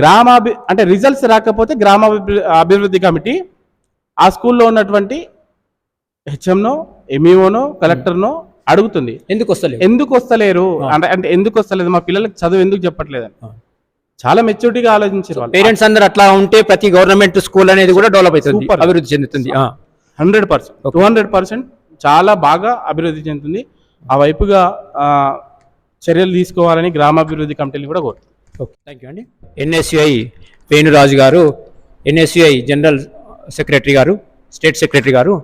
గ్రామాభి అంటే రిజల్ట్స్ రాకపోతే గ్రామాభి అభివృద్ధి కమిటీ ఆ స్కూల్లో ఉన్నటువంటి హెచ్ఎంనో ఎంఈఓనో కలెక్టర్నో అడుగుతుంది. ఎందుకు వస్తలేదు ఎందుకు వస్తలేరు? అంటే అంటే ఎందుకు వస్తలేదు? మా పిల్లలకి చదువు ఎందుకు చెప్పట్లేదని. చాలా మెచ్యూరిటీగా ఆలోచించారు పేరెంట్స్ అందరు అట్లా ఉంటే ప్రతి గవర్నమెంట్ స్కూల్ అనేది కూడా డెవలప్ అవుతుంది. అభివృద్ధి చెందుతుంది. Hundred percent two hundred percent చాలా బాగా అభివృద్ధి చెందుతుంది. ఆ వైపుగా చర్యలు తీసుకోవాలని గ్రామాభివృద్ధి కమిటీలు కూడా కోరుతుంది థ్యాంక్ యూ అండి ఎన్ఎస్యుఐ వేణురాజు గారు ఎన్ఎస్యుఐ జనరల్ సెక్రటరీ గారు స్టేట్ సెక్రటరీ గారు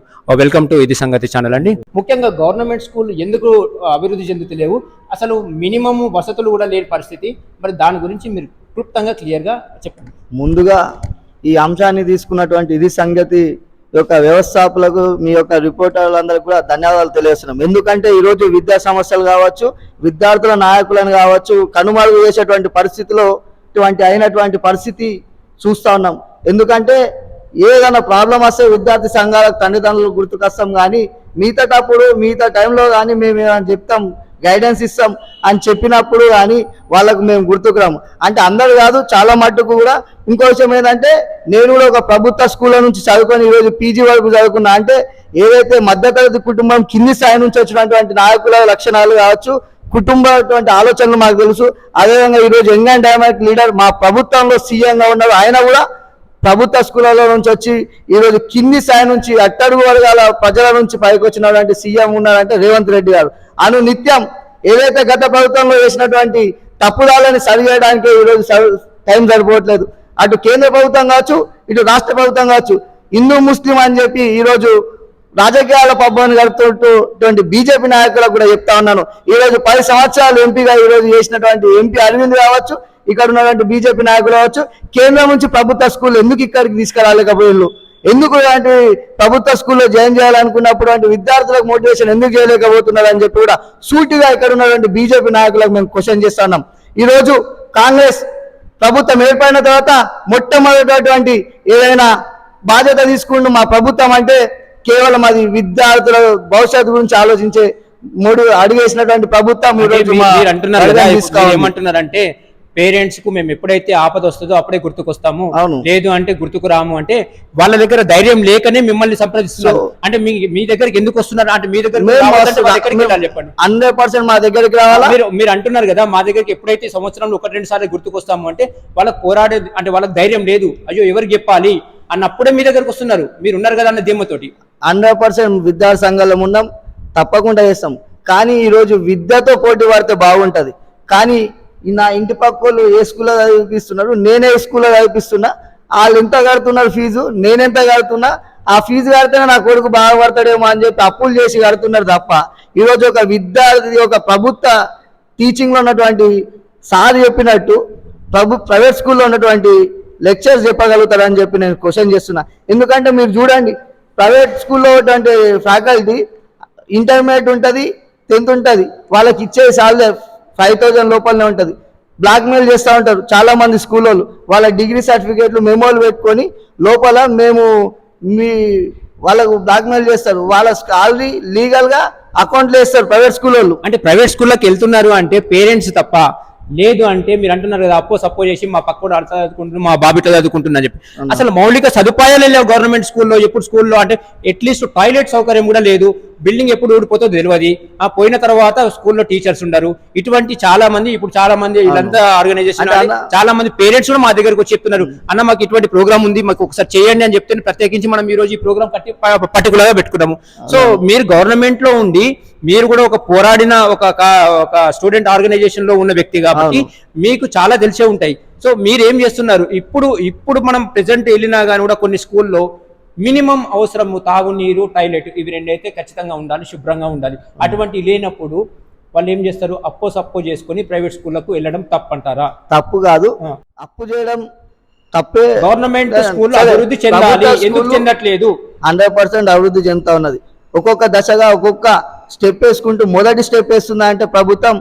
welcome to Idi Sangathi channel అండి. ముఖ్యంగా గవర్నమెంట్ స్కూల్ ఎందుకు అభివృద్ధి చెందుతలేవు? అసలు మినిమం వసతులు కూడా లేని పరిస్థితి. మరి దాని గురించి మీరు క్లుప్తంగా క్లియర్గా చెప్పండి. ముందుగా ఈ అంశాన్ని తీసుకున్నటువంటి ఇది సంగతి యొక్క వ్యవస్థాపకులకు మీ యొక్క రిపోర్టర్లందరికీ కూడా ధన్యవాదాలు తెలియజేస్తున్నాం. ఎందుకంటే ఈరోజు విద్యా సమస్యలు కావచ్చు విద్యార్థుల నాయకులను కావచ్చు కనుమరుగు చేసేటువంటి పరిస్థితిలో ఇటువంటి అయినటువంటి పరిస్థితి చూస్తూ ఉన్నాం. ఎందుకంటే ఏదైనా ప్రాబ్లం వస్తే విద్యార్థి సంఘాలకు తల్లిదండ్రులు గుర్తుకొస్తాం కానీ మిగతాటప్పుడు మిగతా టైంలో కానీ మేము ఏమైనా చెప్తాం గైడెన్స్ ఇస్తాం అని చెప్పినప్పుడు కానీ వాళ్ళకు మేము గుర్తుకురాము. అంటే అందరు కాదు చాలా మట్టుకు కూడా ఇంకో విషయం ఏంటంటే నేను కూడా ఒక ప్రభుత్వ స్కూల్లో నుంచి చదువుకొని ఈరోజు పీజీ వరకు చదువుకున్నా అంటే ఏదైతే మధ్యతరగతి కుటుంబం కింది స్థాయి నుంచి వచ్చినటువంటి నాయకుల లక్షణాలు కావచ్చు కుటుంబటువంటి ఆలోచనలు మాకు తెలుసు. అదేవిధంగా ఈరోజు యంగ్ అండ్ డైనమిక్ లీడర్ మా ప్రభుత్వంలో సీఎంగా ఉన్నారు. ఆయన కూడా ప్రభుత్వ స్కూళ్ళలో నుంచి వచ్చి ఈరోజు కింది స్థాయి నుంచి అట్టడుగు వర్గాల ప్రజల నుంచి పైకి వచ్చినటువంటి సీఎం ఉన్నారంటే రేవంత్ రెడ్డి గారు. అను నిత్యం ఏదైతే గత ప్రభుత్వంలో వేసినటువంటి తప్పుదాలని సరిచేయడానికి ఈరోజు స- టైం సరిపోవట్లేదు. అటు కేంద్ర ప్రభుత్వం కావచ్చు ఇటు రాష్ట్ర ప్రభుత్వం కావచ్చు హిందూ ముస్లిం అని చెప్పి ఈరోజు రాజకీయాల పబ్బాన్ని గడుపుతున్నటువంటి బీజేపీ నాయకులకు కూడా చెప్తా ఉన్నాను. ఈ రోజు పది సంవత్సరాలు ఎంపీగా ఈ రోజు చేసినటువంటి ఎంపీ అరవింద్ కావచ్చు ఇక్కడ ఉన్నటువంటి బీజేపీ నాయకులు కావచ్చు కేంద్రం నుంచి ప్రభుత్వ స్కూల్ ఎందుకు ఇక్కడికి తీసుకురాలేకపోయిళ్ళు ఎందుకు ఇలాంటి ప్రభుత్వ స్కూల్లో జాయిన్ చేయాలనుకున్నప్పుడు అంటే విద్యార్థులకు మోటివేషన్ ఎందుకు చేయలేకపోతున్నారు అని చెప్పి కూడా సూటిగా ఇక్కడ ఉన్నటువంటి బీజేపీ నాయకులకు మేము క్వశ్చన్ చేస్తున్నాం ఈ రోజు కాంగ్రెస్ ప్రభుత్వం ఏర్పడిన తర్వాత మొట్టమొదటిటువంటి ఏదైనా బాధ్యత తీసుకుంటూ మా ప్రభుత్వం అంటే కేవలం అది విద్యార్థుల భవిష్యత్తు గురించి ఆలోచించే మూడు అడిగేసినటువంటి ప్రభుత్వం ఈరోజు ఏమంటున్నారంటే పేరెంట్స్కు మేము ఎప్పుడైతే ఆపద వస్తుందో అప్పుడే గుర్తుకొస్తాము. లేదు అంటే గుర్తుకు రాము అంటే వాళ్ళ దగ్గర ధైర్యం లేకనే మిమ్మల్ని సంప్రదిస్తున్నారు. అంటే మీ మీ దగ్గరికి ఎందుకు వస్తున్నారు? అంటే మీ దగ్గర చెప్పండి హండ్రెడ్ పర్సెంట్ మా దగ్గరికి రావాలా? మీరు మీరు అంటున్నారు కదా మా దగ్గరికి ఎప్పుడైతే సంవత్సరంలో ఒకటి రెండు సార్లు గుర్తుకొస్తాము అంటే వాళ్ళకి పోరాడే అంటే వాళ్ళకి ధైర్యం లేదు. అయ్యో ఎవరికి చెప్పాలి? అన్నప్పుడే మీ దగ్గరకు వస్తున్నారు. మీరు ఉన్నారు కదా అన్న ధీమతోటి. హండ్రెడ్ పర్సెంట్ విద్యార్థి సంఘంలో ఉన్నాం తప్పకుండా చేస్తాం. కానీ ఈరోజు విద్యతో పోటీ పడితే బాగుంటది. కానీ నా ఇంటి పక్కోళ్ళు ఏ స్కూల్లో చదివిపిస్తున్నారు నేనే ఏ స్కూల్లో చదివిపిస్తున్నా. వాళ్ళు ఎంత కడుతున్నారు ఫీజు? నేనెంత కడుతున్నా? ఆ ఫీజు కడితేనే నా కొడుకు బాగుపడతాడేమో అని చెప్పి అప్పులు చేసి కడుతున్నారు తప్ప ఈరోజు ఒక విద్యార్థి ఒక ప్రభుత్వ టీచింగ్లో ఉన్నటువంటి సార్ చెప్పినట్టు ప్రభు ప్రైవేట్ స్కూల్లో ఉన్నటువంటి లెక్చర్స్ చెప్పగలుగుతారని చెప్పి నేను క్వశ్చన్ చేస్తున్నా. ఎందుకంటే మీరు చూడండి ప్రైవేట్ స్కూల్లో ఉన్నటువంటి ఫ్యాకల్టీ ఇంటర్మీడియట్ ఉంటుంది టెన్త్ ఉంటుంది. వాళ్ళకి ఇచ్చే సాలరీ ఫైవ్ థౌజండ్ లోపలనే ఉంటుంది. బ్లాక్మెయిల్ చేస్తూ ఉంటారు చాలామంది స్కూల్ వాళ్ళు వాళ్ళ డిగ్రీ సర్టిఫికేట్లు మెమోలు పెట్టుకొని లోపల మేము మీ వాళ్ళకు బ్లాక్మెయిల్ చేస్తారు. వాళ్ళ ఆల్రెడీ లీగల్గా అకౌంట్లు వేస్తారు ప్రైవేట్ స్కూల్ వాళ్ళు అంటే ప్రైవేట్ స్కూల్లోకి వెళ్తున్నారు అంటే పేరెంట్స్ తప్ప లేదు అంటే మీరు అంటున్నారు కదా అప్పో సప్పో చేసి మా పక్కన అర్థ చదువుకుంటున్నారు మా బాబిట చదువుకుంటున్నా చెప్పి. అసలు మౌలిక సదుపాయాలు లేవు గవర్నమెంట్ స్కూల్లో ఎప్పుడు స్కూల్లో అంటే అట్లీస్ట్ టాయిలెట్ సౌకర్యం కూడా లేదు బిల్డింగ్ ఎప్పుడు ఊడిపోతుందో తెలియదు ఆ పోయిన తర్వాత స్కూల్లో టీచర్స్ ఉండరు. ఇటువంటి చాలా మంది ఇప్పుడు చాలా మంది వీళ్ళంతా ఆర్గనైజేషన్ చాలా మంది పేరెంట్స్ కూడా మా దగ్గరకు వచ్చి చెప్తున్నారు అన్న మాకు ఇటువంటి ప్రోగ్రామ్ ఉంది మాకు ఒకసారి చేయండి అని చెప్తే ప్రత్యేకించి మనం ఈ రోజు ఈ ప్రోగ్రామ్ కట్టి పర్టికులర్గా పెట్టుకున్నాము. సో మీరు గవర్నమెంట్లో ఉండి మీరు కూడా ఒక పోరాడిన ఒక ఒక స్టూడెంట్ ఆర్గనైజేషన్లో ఉన్న వ్యక్తి కాబట్టి మీకు చాలా తెలిసే ఉంటాయి. సో మీరు ఏం చేస్తున్నారు? ఇప్పుడు ఇప్పుడు మనం ప్రెసెంట్ వెళ్ళినా కానీ కూడా కొన్ని స్కూల్లో మినిమం అవసరము తాగునీరు టాయిలెట్ ఇవి రెండైతే ఖచ్చితంగా ఉండాలి శుభ్రంగా ఉండాలి. అటువంటి లేనప్పుడు వాళ్ళు ఏం చేస్తారు? అప్పో సప్పో చేసుకొని ప్రైవేట్ స్కూళ్ళకు వెళ్ళడం తప్పంటారా? తప్పు కాదు. అప్పు చేయడం తప్పే. గవర్నమెంట్ స్కూల్ అభివృద్ధి చెందాలి. ఎందుకు చెందట్లేదు? హండ్రెడ్ పర్సెంట్ అభివృద్ధి చెందుతా ఉన్నది. ఒక్కొక్క దశగా ఒక్కొక్క స్టెప్ వేసుకుంటూ మొదటి స్టెప్ వేస్తుందా అంటే ప్రభుత్వం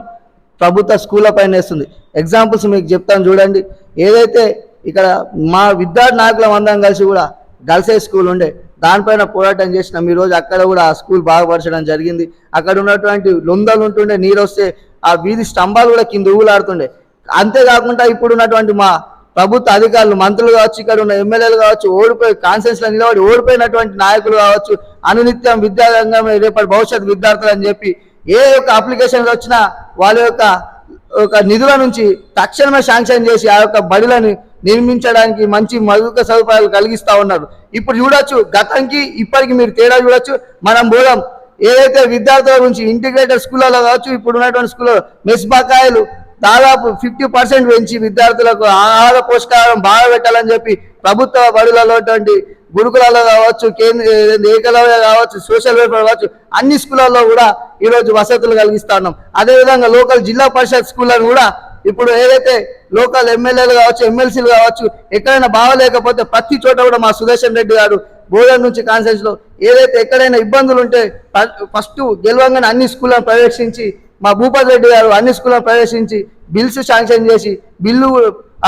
ప్రభుత్వ స్కూళ్ళ పైన వేస్తుంది. ఎగ్జాంపుల్స్ మీకు చెప్తాను చూడండి. ఏదైతే ఇక్కడ మా విద్యార్థి నాయకులం అందరం కలిసి కూడా గర్ల్స్ హై స్కూల్ ఉండే దానిపైన పోరాటం చేసినాం. మీ రోజు అక్కడ కూడా ఆ స్కూల్ బాగుపరచడం జరిగింది. అక్కడ ఉన్నటువంటి లొందలు ఉంటుండే నీరు వస్తే ఆ వీధి స్తంభాలు కూడా కింద ఊగులాడుతుండే. అంతేకాకుండా ఇప్పుడు ఉన్నటువంటి మా ప్రభుత్వ అధికారులు మంత్రులు కావచ్చు ఇక్కడ ఉన్న ఎమ్మెల్యేలు కావచ్చు ఓడిపోయి కాన్సెన్స్లో నిలబడి ఓడిపోయినటువంటి నాయకులు కావచ్చు అనునిత్యం విద్యారంగం రేపటి భవిష్యత్ విద్యార్థులు అని చెప్పి ఏ యొక్క అప్లికేషన్లు వచ్చినా వాళ్ళ యొక్క ఒక నిధుల నుంచి తక్షణమే శాంక్షన్ చేసి ఆ యొక్క బడులను నిర్మించడానికి మంచి మౌలిక సదుపాయాలు కలిగిస్తూ ఉన్నారు. ఇప్పుడు చూడొచ్చు గతంకి ఇప్పటికి మీరు తేడా చూడొచ్చు. మనం పోదాం. ఏదైతే విద్యార్థుల గురించి ఇంటిగ్రేటెడ్ స్కూళ్ళలో కావచ్చు ఇప్పుడు ఉన్నటువంటి స్కూల్లో మెస్ బకాయిలు దాదాపు ఫిఫ్టీ పర్సెంట్ పెంచి విద్యార్థులకు ఆహార పోషకాహారం బాగా పెట్టాలని చెప్పి ప్రభుత్వ బడులలో గురుకులాల్లో కావచ్చు కేంద్ర ఏకలవ్య కావచ్చు సోషల్ వెల్ఫేర్ కావచ్చు అన్ని స్కూళ్ళల్లో కూడా ఈరోజు వసతులు కలిగిస్తా ఉన్నాం. అదేవిధంగా లోకల్ జిల్లా పరిషత్ స్కూళ్ళను కూడా ఇప్పుడు ఏదైతే లోకల్ ఎమ్మెల్యేలు కావచ్చు ఎమ్మెల్సీలు కావచ్చు ఎక్కడైనా బాగలేకపోతే ప్రతి చోట కూడా మా సుదర్శన్ రెడ్డి గారు బోధన నుంచి కాన్సెన్స్లో ఏదైతే ఎక్కడైనా ఇబ్బందులు ఉంటే ఫస్ట్ గెలవంగానే అన్ని స్కూళ్ళను ప్రవేశించి మా భూపతి రెడ్డి గారు అన్ని స్కూళ్ళను ప్రవేశించి బిల్స్ శాంక్షన్ చేసి బిల్లు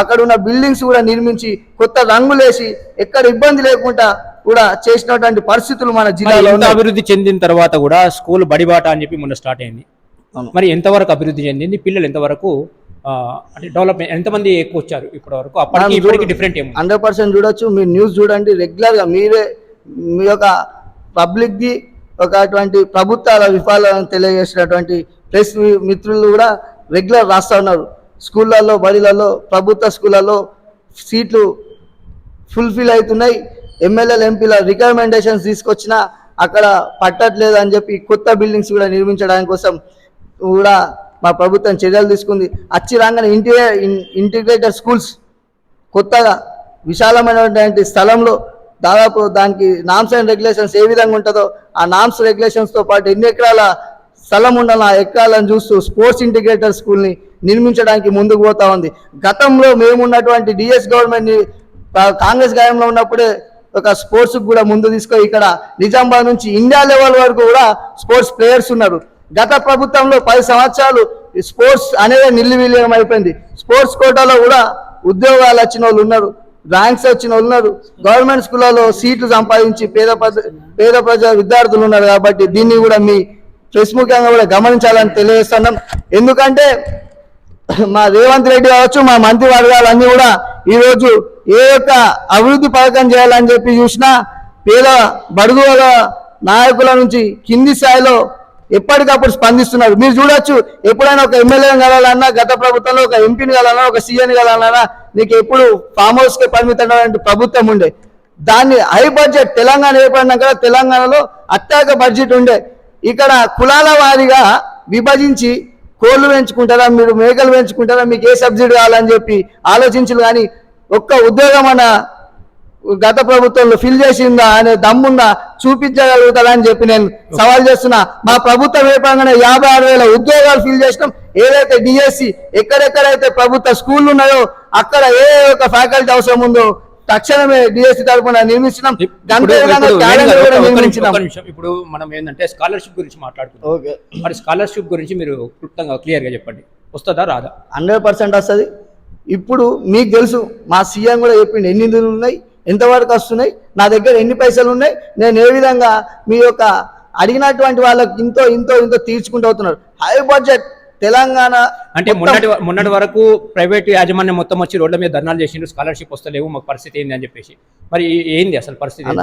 అక్కడ ఉన్న బిల్డింగ్స్ కూడా నిర్మించి కొత్త రంగులేసి ఎక్కడ ఇబ్బంది లేకుండా కూడా చేసినటువంటి పరిస్థితులు మన జిల్లాలో. అభివృద్ధి చెందిన తర్వాత కూడా స్కూల్ బడిబాట అని చెప్పి మొన్న స్టార్ట్ అయింది. మరి ఎంతవరకు అభివృద్ధి చెందింది పిల్లలు ఎంతవరకు అంటే డెవలప్మెంట్ ఎంతమంది ఎక్కువ వచ్చారు ఇప్పటి వరకు అప్పటికి ఇప్పటికి డిఫరెంట్ ఏముంది హండ్రెడ్ పర్సెంట్ చూడొచ్చు మీరు న్యూస్ చూడండి రెగ్యులర్గా మీరే మీ యొక్క పబ్లిక్ ది ఒక అటువంటి ప్రభుత్వాల విఫలాలను తెలియజేసినటువంటి ప్రెస్ మిత్రులు కూడా రెగ్యులర్ రాస్తూ ఉన్నారు. స్కూళ్ళల్లో బడిలలో ప్రభుత్వ స్కూళ్ళల్లో సీట్లు ఫుల్ఫిల్ అవుతున్నాయి. ఎమ్మెల్యేలు ఎంపీల రికమెండేషన్స్ తీసుకొచ్చినా అక్కడ పట్టట్లేదు అని చెప్పి కొత్త బిల్డింగ్స్ కూడా నిర్మించడానికి కోసం కూడా మా ప్రభుత్వం చర్యలు తీసుకుంది. అచ్చి రాగానే ఇంటి ఇంటిగ్రేటెడ్ స్కూల్స్ కొత్తగా విశాలమైనటువంటి స్థలంలో దాదాపు దానికి నామ్స్ అండ్ రెగ్యులేషన్స్ ఏ విధంగా ఉంటుందో ఆ నామ్స్ రెగ్యులేషన్స్తో పాటు ఎన్ని ఎకరాల స్థలం ఉండాలి ఎక్కాలని చూస్తూ స్పోర్ట్స్ ఇంటిగ్రేటర్ స్కూల్ని నిర్మించడానికి ముందుకు పోతా ఉంది. గతంలో మేమున్నటువంటి డిఎస్ గవర్నమెంట్ని కాంగ్రెస్ గాయంలో ఉన్నప్పుడే ఒక స్పోర్ట్స్ కూడా ముందు తీసుకొని ఇక్కడ నిజామాబాద్ నుంచి ఇండియా లెవెల్ వరకు కూడా స్పోర్ట్స్ ప్లేయర్స్ ఉన్నారు. గత ప్రభుత్వంలో పది సంవత్సరాలు స్పోర్ట్స్ అనేది నిల్లివిలీనం అయిపోయింది. స్పోర్ట్స్ కోటాలో కూడా ఉద్యోగాలు వచ్చిన వాళ్ళు ఉన్నారు ర్యాంక్స్ వచ్చిన వాళ్ళు ఉన్నారు. గవర్నమెంట్ స్కూళ్ళలో సీట్లు సంపాదించి పేద పేద ప్రజా విద్యార్థులు ఉన్నారు కాబట్టి దీన్ని కూడా మీ ప్రెస్ ముఖ్యంగా కూడా గమనించాలని తెలియజేస్తున్నాం. ఎందుకంటే మా రేవంత్ రెడ్డి కావచ్చు మా మంత్రి వర్గాలన్నీ కూడా ఈరోజు ఏ యొక్క అభివృద్ధి పథకం చేయాలని చెప్పి చూసినా పేద బడుగు నాయకుల నుంచి కింది స్థాయిలో ఎప్పటికప్పుడు స్పందిస్తున్నారు. మీరు చూడొచ్చు ఎప్పుడైనా ఒక ఎమ్మెల్యేని కలాలన్నా గత ప్రభుత్వంలో ఒక ఎంపీని కలాలన్నా ఒక సీఎం కలాలన్నా నీకు ఎప్పుడు ఫామ్ హౌస్కే పరిమితం పరిమితమైనటువంటి ప్రభుత్వం ఉండే. దాన్ని హై బడ్జెట్ తెలంగాణ ఏర్పడినాక తెలంగాణలో అత్యాక బడ్జెట్ ఉండే. ఇక్కడ కులాల వారిగా విభజించి కోళ్ళు పెంచుకుంటారా మీరు మేకలు పెంచుకుంటారా మీకు ఏ సబ్సిడీ కావాలని చెప్పి ఆలోచించరు కానీ ఒక్క ఉద్యోగం అన్న గత ప్రభుత్వంలో ఫిల్ చేసిందా అనే దమ్ముందా చూపించగలుగుతారా అని చెప్పి నేను సవాల్ చేస్తున్నా. మా ప్రభుత్వం ఏర్పడంగానే యాభై ఆరు వేల ఉద్యోగాలు ఫిల్ చేసినాం. ఏదైతే డిఎస్సి ఎక్కడెక్కడైతే ప్రభుత్వ స్కూళ్ళు ఉన్నాయో అక్కడ ఏ ఒక ఫ్యాకల్టీ అవసరం ఉందో తక్షణమే డిఎస్సి తరఫున నిర్మించినాం. ఇప్పుడు- మనం ఏంటంటే స్కాలర్షిప్ గురించి ఓకే. మరి స్కాలర్షిప్ గురించి మీరు క్లుప్తంగా క్లియర్గా చెప్పండి. వస్తుందా రాదా? హండ్రెడ్ పర్సెంట్ వస్తుంది. ఇప్పుడు మీకు తెలుసు మా సీఎం కూడా చెప్పిండు ఎన్ని నిధులు ఉన్నాయి ఎంతవరకు వస్తున్నాయి నా దగ్గర ఎన్ని పైసలు ఉన్నాయి నేను ఏ విధంగా మీ యొక్క అడిగినటువంటి వాళ్ళకి ఇంతో ఇంతో ఇంతో తీర్చుకుంటూ అవుతున్నారు హై బడ్జెట్ తెలంగాణ అంటే మొన్నటి మొన్నటి వరకు ప్రైవేట్ యాజమాన్యం మొత్తం వచ్చి రోడ్ల మీద ధర్నాలు చేసిండ్రు స్కాలర్షిప్ వస్తలేవు మాకు పరిస్థితి ఏంది అని చెప్పేసి. మరి ఏంది అసలు పరిస్థితి?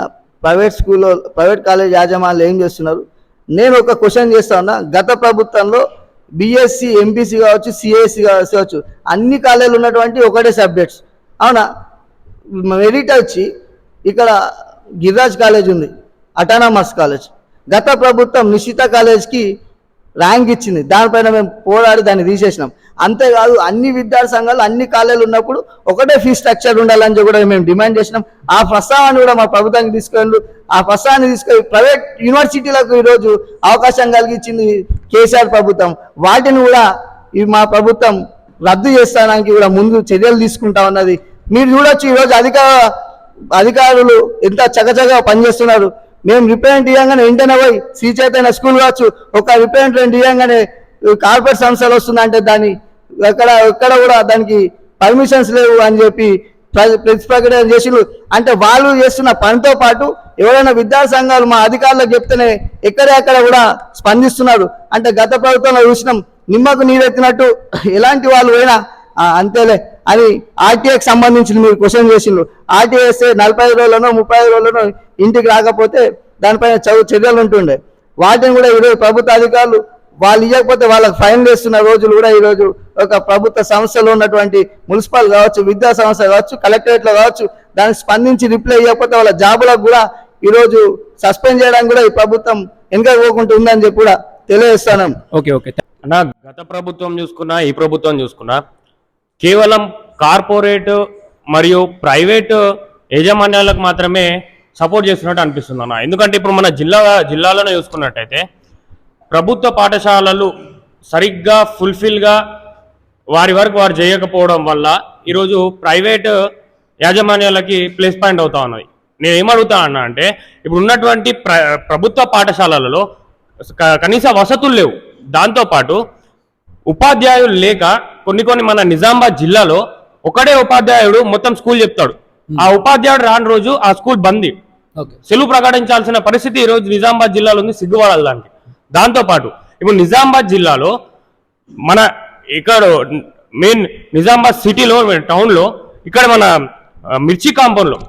ప్రైవేట్ స్కూల్లో ప్రైవేట్ కాలేజ్ యాజమాన్యాలు ఏం చేస్తున్నారు? నేను ఒక క్వశ్చన్ చేస్తా ఉన్నా గత ప్రభుత్వంలో బిఎస్సి ఎంపీసీ కావచ్చు సిఎస్సి కావచ్చు అన్ని కాలేజీలు ఉన్నటువంటి ఒకటే సబ్జెక్ట్స్. అవునా? మెరిట్ వచ్చి ఇక్కడ గిరిరాజ్ కాలేజ్ ఉంది అటానమస్ కాలేజ్. గత ప్రభుత్వం నిశ్చిత కాలేజ్కి ర్యాంక్ ఇచ్చింది. దానిపైన మేము పోరాడి దాన్ని తీసేసినాం. అంతేకాదు అన్ని విద్యార్థి సంఘాలు అన్ని కాలేజీలు ఉన్నప్పుడు ఒకటే ఫీ స్ట్రక్చర్ ఉండాలని చెప్పి కూడా మేము డిమాండ్ చేసినాం. ఆ ప్రస్తావాన్ని కూడా మా ప్రభుత్వానికి తీసుకెళ్ళు. ఆ ప్రస్తావాన్ని తీసుకొని ప్రైవేట్ యూనివర్సిటీలకు ఈరోజు అవకాశం కలిగించింది కేసీఆర్ ప్రభుత్వం. వాటిని కూడా ఈ మా ప్రభుత్వం రద్దు చేస్తానికి కూడా ముందు చర్యలు తీసుకుంటా ఉన్నది. మీరు చూడొచ్చు ఈరోజు అధిక అధికారులు ఎంత చకచగా పనిచేస్తున్నారు. మేము రిప్రజెంట్ ఇవ్వగానే వెంటనే పోయి శ్రీ చైతన్య స్కూల్ కావచ్చు ఒక రిప్రజెంటేటివ్ ఇవ్వగానే కార్పొరేట్ సంస్థలు వస్తుందంటే దాన్ని ఎక్కడ ఎక్కడ కూడా దానికి పర్మిషన్స్ లేవు అని చెప్పి ప్ర- ప్రతి చేసిండ్రు. అంటే వాళ్ళు చేస్తున్న పనితో పాటు ఎవరైనా విద్యార్థి సంఘాలు మా అధికారులకు చెప్తేనే ఎక్కడెక్కడ కూడా స్పందిస్తున్నారు. అంటే గత ప్రభుత్వంలో చూసినాం నిమ్మకు నీరెత్తినట్టు ఎలాంటి వాళ్ళు పోయినా అంతేలే. అని ఆర్టీఏకి సంబంధించిన మీరు క్వశ్చన్ చేసిండ్రు. ఆర్టీఏ వేస్తే నలభై ఐదు రోజులను ముప్పై ఐదు రోజులను ఇంటికి రాకపోతే దానిపైన చదువు చర్యలు ఉంటుండే. వాటిని కూడా ఈరోజు ప్రభుత్వ అధికారులు వాళ్ళు ఇవ్వకపోతే వాళ్ళకి ఫైన్ వేస్తున్న రోజులు కూడా ఈరోజు ఒక ప్రభుత్వ సంస్థలో ఉన్నటువంటి మున్సిపల్ కావచ్చు విద్యా సంస్థ కావచ్చు కలెక్టరేట్లో కావచ్చు దానికి స్పందించి రిప్లై ఇవ్వకపోతే వాళ్ళ జాబులకు కూడా ఈరోజు సస్పెండ్ చేయడానికి కూడా ఈ ప్రభుత్వం వెనుక పోకుండా ఉందని చెప్పి కూడా తెలియజేస్తాను ఓకే ఓకే. అన్న గత ప్రభుత్వం చూసుకున్నా ఈ ప్రభుత్వం చూసుకున్నా కేవలం కార్పొరేట్ మరియు ప్రైవేట్ యాజమాన్యాలకు మాత్రమే సపోర్ట్ చేస్తున్నట్టు అనిపిస్తుంది అన్న. ఎందుకంటే ఇప్పుడు మన జిల్లా జిల్లాలోనే చూసుకున్నట్టయితే ప్రభుత్వ పాఠశాలలు సరిగ్గా ఫుల్ఫిల్గా వారి వరకు వారు చేయకపోవడం వల్ల ఈరోజు ప్రైవేట్ యాజమాన్యాలకి ప్లేస్ పాయింట్ అవుతా ఉన్నది. నేను ఏమడుగుతా అన్నా అంటే ఇప్పుడు ఉన్నటువంటి ప్ర ప్రభుత్వ పాఠశాలలలో క- కనీస వసతులు లేవు. దాంతోపాటు ఉపాధ్యాయులు లేక కొన్ని కొన్ని మన నిజామాబాద్ జిల్లాలో ఒకడే ఉపాధ్యాయుడు మొత్తం స్కూల్ చెప్తాడు. ఆ ఉపాధ్యాయుడు రాని రోజు ఆ స్కూల్ బందీ సెలవు ప్రకటించాల్సిన పరిస్థితి ఈ రోజు నిజామాబాద్ జిల్లాలో ఉంది సిగ్గుపడాలి దానికి. దాంతోపాటు ఇప్పుడు నిజామాబాద్ జిల్లాలో మన ఇక్కడ మెయిన్ నిజామాబాద్ సిటీలో టౌన్లో ఇక్కడ మన మిర్చి కాంపౌండ్లో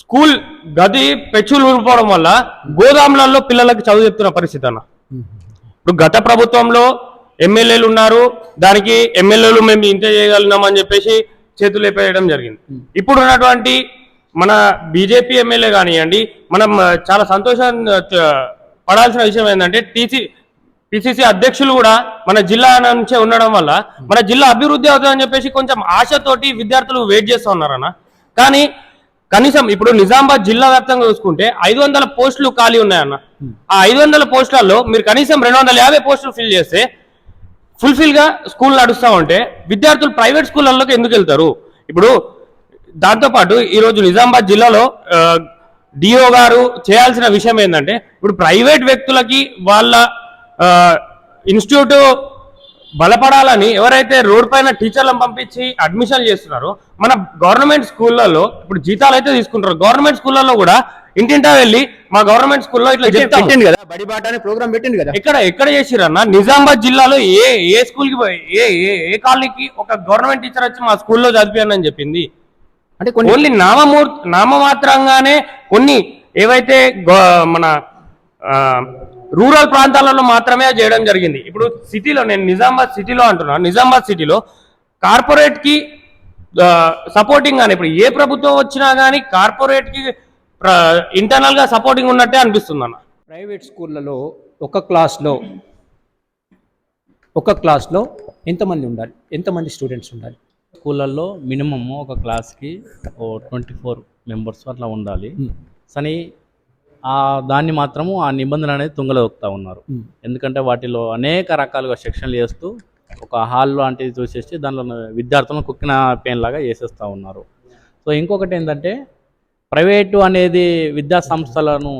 స్కూల్ గది పెచ్చులు ఊడిపోవడం వల్ల గోదాములలో పిల్లలకి చదువు చెప్తున్న పరిస్థితి అన్న. ఇప్పుడు గత ప్రభుత్వంలో ఎమ్మెల్యేలు ఉన్నారు దానికి ఎమ్మెల్యేలు మేము ఇంత చేయగలిగినాం అని చెప్పేసి చేతులు లేపేయడం జరిగింది. ఇప్పుడు ఉన్నటువంటి మన బీజేపీ ఎమ్మెల్యే కానివ్వండి మనం చాలా సంతోషం పడాల్సిన విషయం ఏంటంటే టీసీ పిసిసి అధ్యక్షులు కూడా మన జిల్లా నుంచే ఉండడం వల్ల మన జిల్లా అభివృద్ధి అవుతుందని చెప్పేసి కొంచెం ఆశతోటి విద్యార్థులు వెయిట్ చేస్తూ ఉన్నారన్న. కానీ కనీసం ఇప్పుడు నిజామాబాద్ జిల్లా వ్యాప్తంగా చూసుకుంటే ఐదు వందల పోస్టులు ఖాళీ ఉన్నాయన్న. ఆ ఐదు వందల పోస్టులలో మీరు కనీసం రెండు వందల యాభై పోస్టులు ఫిల్ చేస్తే ఫుల్ఫిల్గా స్కూల్ నడుస్తూ ఉంటే విద్యార్థులు ప్రైవేట్ స్కూళ్ళలోకి ఎందుకు వెళ్తారు? ఇప్పుడు దాంతోపాటు ఈరోజు నిజామాబాద్ జిల్లాలో డిఓ గారు చేయాల్సిన విషయం ఏంటంటే ఇప్పుడు ప్రైవేట్ వ్యక్తులకి వాళ్ళ ఇన్స్టిట్యూట్ బలపడాలని ఎవరైతే రోడ్ పైన టీచర్లను పంపించి అడ్మిషన్ చేస్తున్నారో మన గవర్నమెంట్ స్కూళ్ళలో ఇప్పుడు జీతాలు అయితే తీసుకుంటారు గవర్నమెంట్ స్కూళ్ళలో కూడా ఇంటింటా వెళ్ళి మా గవర్నమెంట్ స్కూల్లో ఇట్లా పెట్టింది కదా? బడి బాట అనే ప్రోగ్రామ్ పెట్టింది కదా? ఎక్కడ ఎక్కడ చేసిరన్న నిజామాబాద్ జిల్లాలో ఏ ఏ స్కూల్కి పోయి ఏ ఏ ఏ కాలనీకి ఒక గవర్నమెంట్ టీచర్ వచ్చి మా స్కూల్లో చదివాను అని చెప్పింది. అంటే కొన్ని ఓన్లీ నామమూర్ నామమాత్రంగానే కొన్ని ఏవైతే మన రూరల్ ప్రాంతాలలో మాత్రమే చేయడం జరిగింది. ఇప్పుడు సిటీలో నేను నిజామాబాద్ సిటీలో అంటున్నా. నిజామాబాద్ సిటీలో కార్పొరేట్కి సపోర్టింగ్ గానీ. ఇప్పుడు ఏ ప్రభుత్వం వచ్చినా గానీ కార్పొరేట్ కి ఇంటర్నల్గా సపోర్టింగ్ ఉన్నట్టే అనిపిస్తుంది అన్న. ప్రైవేట్ స్కూళ్ళలో ఒక క్లాస్లో ఒక క్లాస్లో ఎంతమంది ఉండాలి? ఎంతమంది స్టూడెంట్స్ ఉండాలి? స్కూళ్ళల్లో మినిమమ్ ఒక క్లాస్కి ఓ ట్వంటీ ఫోర్ మెంబర్స్ అట్లా ఉండాలి. కానీ ఆ దాన్ని మాత్రము ఆ నిబంధన అనేది తుంగలొక్కుతా ఉన్నారు. ఎందుకంటే వాటిలో అనేక రకాలుగా సెక్షన్లు చేస్తూ ఒక హాల్ లాంటిది చూసేసి దానిలో విద్యార్థులను కుక్కిన పెయిన్ లాగా చేసేస్తూ ఉన్నారు. సో ఇంకొకటి ఏంటంటే ప్రైవేటు అనేది విద్యా సంస్థలను